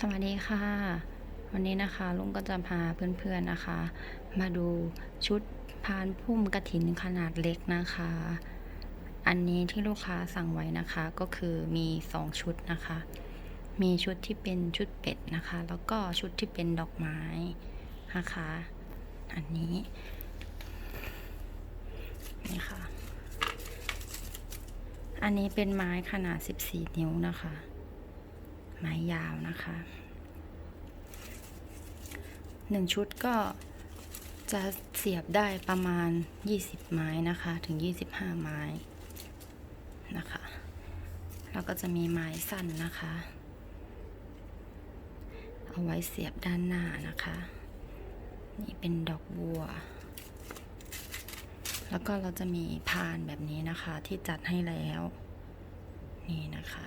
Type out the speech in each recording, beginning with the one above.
สวัสดีค่ะ วันนี้นะคะลุงก็จะพาเพื่อนๆนะคะ มาดูชุดพานพุ่มกระถินขนาดเล็กนะคะ อันนี้ที่ลูกค้าสั่งไว้นะคะก็คือมี 2 ชุดนะคะ มีชุดที่เป็นชุดเป็ดนะคะ แล้วก็ชุดที่เป็นดอกไม้นะคะ อันนี้นี่ค่ะ อันนี้เป็นไม้ขนาด 14 นิ้วนะคะ ม้ยาวนะคะหนึ่งชุดก็จะเสียบได้ประมาณ 20 ไม้นะคะ ถึง 25 ไม้นะคะ แล้วก็จะมีไม้สั้นนะคะ เอาไว้เสียบด้านหน้านะคะ นี่เป็นดอกบัว แล้วก็เราจะมีพานแบบนี้นะคะที่จัดให้แล้ว นี่นะคะ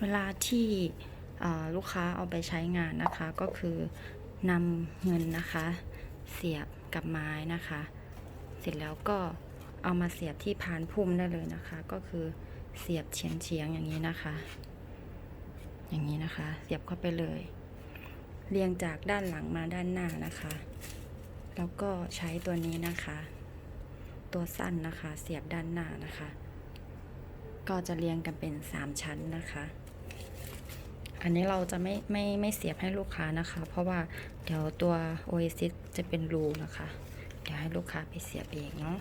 เวลาที่ลูกค้าเอาไปใช้งานนะคะ ก็คือนำเงินนะคะ เสียบกับไม้นะคะ เสร็จแล้วก็เอามาเสียบที่พานพุ่มได้เลยนะคะ ก็คือเสียบเฉียงเฉียงๆอย่างนี้นะคะ อย่างนี้นะคะ เสียบเข้าไปเลย เรียงจากด้านหลังมาด้านหน้านะคะ แล้วก็ใช้ตัวนี้นะคะ ตัวสั้นนะคะ เสียบด้านหน้านะคะ ก็จะเรียงกันเป็น 3 ชั้นนะคะ อันนี้เราจะไม่ไม่ไม่เสียบให้ลูกค้านะคะ เพราะว่าเดี๋ยวตัว Oasis จะเป็นรูนะคะ เดี๋ยวให้ลูกค้าไปเสียบเองเนาะ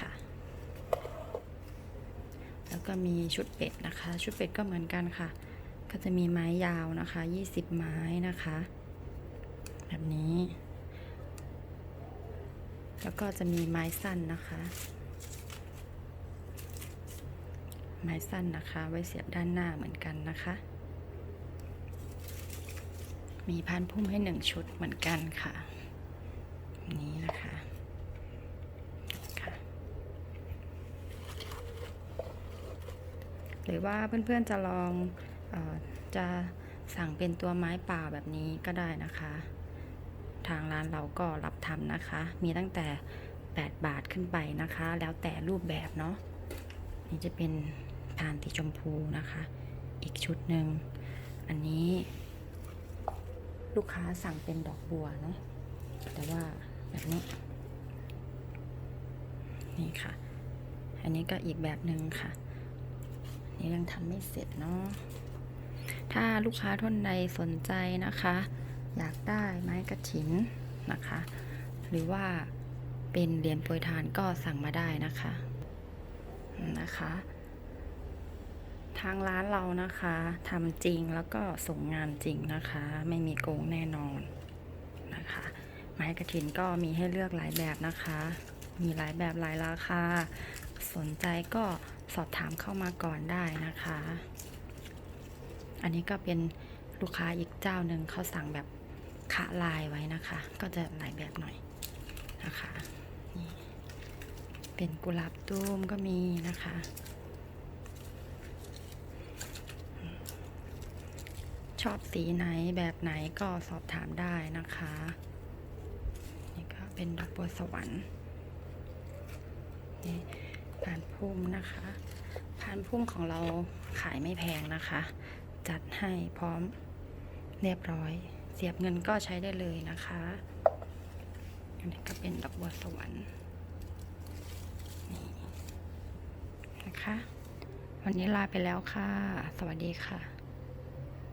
ค่ะ แล้วก็มีชุดเป็ดนะคะ ชุดเป็ดก็เหมือนกันค่ะ ก็จะมีไม้ยาวนะคะ 20 ไม้นะคะ แบบนี้ แล้วก็จะมีไม้สั้นนะคะ ไม้สั้นนะคะ ไว้เสียบด้านหน้าเหมือนกันนะคะ มีพานพุ่มให้หนึ่งชุดเหมือนกันค่ะ นี้นะคะหรือว่าเพื่อนๆจะลองออจะสั่งเป็นตัวไม้เปล่าแบบนี้ก็ได้นะคะ ทางร้านเราก็รับทำนะคะ มีตั้งแต่ 8 บาทขึ้นไปนะคะ แล้วแต่รูปแบบเนาะนี่จะเป็น พานสีชมพูนะคะ อีกชุดหนึ่ง อันนี้ ลูกค้าสั่งเป็นดอกบัวเนาะแต่ว่าแบบนี้ นี่ค่ะ อันนี้ก็อีกแบบหนึ่งค่ะ นี่ยังทำไม่เสร็จเนาะถ้าลูกค้าท่านใดสนใจนะคะ อยากได้ไม้กระถินนะคะ หรือว่าเป็นเหรียญโปรยทานก็สั่งมาได้นะคะนะคะ ทางร้านเรานะคะทำจริงแล้วก็ส่งงานจริงนะคะ ไม่มีโกงแน่นอนนะคะไม้กระถินก็มีให้เลือกหลายแบบนะคะ มีหลายแบบหลายราคา สนใจก็สอบถามเข้ามาก่อนได้นะคะ อันนี้ก็เป็นลูกค้าอีกเจ้าหนึ่งเขาสั่งแบบคะลายไว้นะคะ ก็จะหลายแบบหน่อยนะคะนี่เป็นกุหลาบตูมก็มีนะคะ ชอบสีไหนแบบไหนก็สอบถามได้นะคะ นี่ก็เป็นดอกบัวสวรรค์นี่พานพุ่มนะคะพานพุ่มของเราขายไม่แพงนะคะ จัดให้พร้อมเรียบร้อย เสียบเงินก็ใช้ได้เลยนะคะอันนี้ก็เป็นดอกบัวสวรรค์นี่นะคะ วันนี้ลาไปแล้วค่ะ สวัสดีค่ะ